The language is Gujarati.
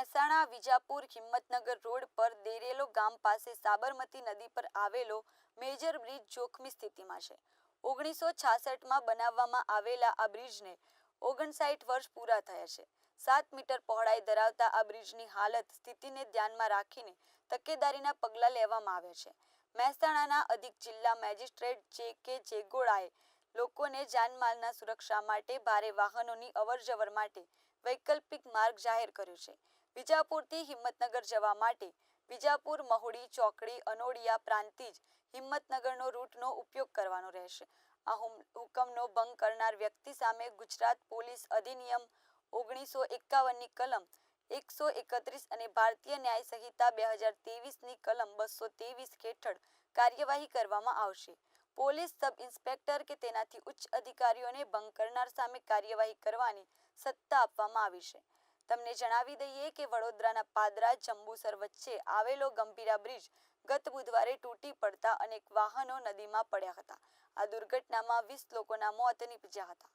મહેસાણા, વિજાપુર, હિંમતનગર રોડ પર દેરેલો ગામ પાસે સાબરમતી નદી પર આવેલો મેજર બ્રિજ જોખમી સ્થિતિમાં છે. ઓગણીસો છાસઠમાં બનાવવામાં આવેલા આ બ્રિજને ઓગણસાઠ વર્ષ પૂરા થયા છે. સાત મીટર પહોળાઈ ધરાવતા આ બ્રિજની હાલત સ્થિતિને ધ્યાનમાં રાખીને તકેદારીના પગલાં લેવામાં આવ્યા છે. મહેસાણાના અધિક જિલ્લા મેજિસ્ટ્રેટ જે કે જેગોડાએ લોકોને જાનમાલના સુરક્ષા માટે ભારે વાહનોની અવરજવર માટે વૈકલ્પિક માર્ગ જાહેર કર્યો છે. વિજાપુરથી હિંમતનગર જવા માટે. વિજાપુર, મહુડી, ચોકડી, અનોડિયા પ્રાંતિજ હિંમતનગરનો રૂટનો ઉપયોગ કરવાનો રહેશે. આ હુકમનો ભંગ કરનાર વ્યક્તિ સામે ગુજરાત પોલીસ અધિનિયમ ઓગણીસો એકાવનની કલમ એકસો એકત્રીસ અને ભારતીય ન્યાય સંહિતા બે હજાર તેવીસની કલમ બસો ત્રેવીસ હેઠળ કાર્યવાહી કરવામાં આવશે. પોલીસ સબ ઇન્સ્પેક્ટર કે તેનાથી ઉચ્ચ અધિકારીઓને ભંગ કરનાર સામે કાર્યવાહી કરવાની સત્તા આપવામાં આવી છે. તમને જણાવી દઈએ કે વડોદરાના પાદરા, જંબુસર વચ્ચે આવેલો ગંભીરા બ્રિજ ગત બુધવારે તૂટી પડતા અનેક વાહનો નદીમાં પડ્યા હતા. આ દુર્ઘટનામાં વીસ લોકોના મોત નીપજ્યા હતા.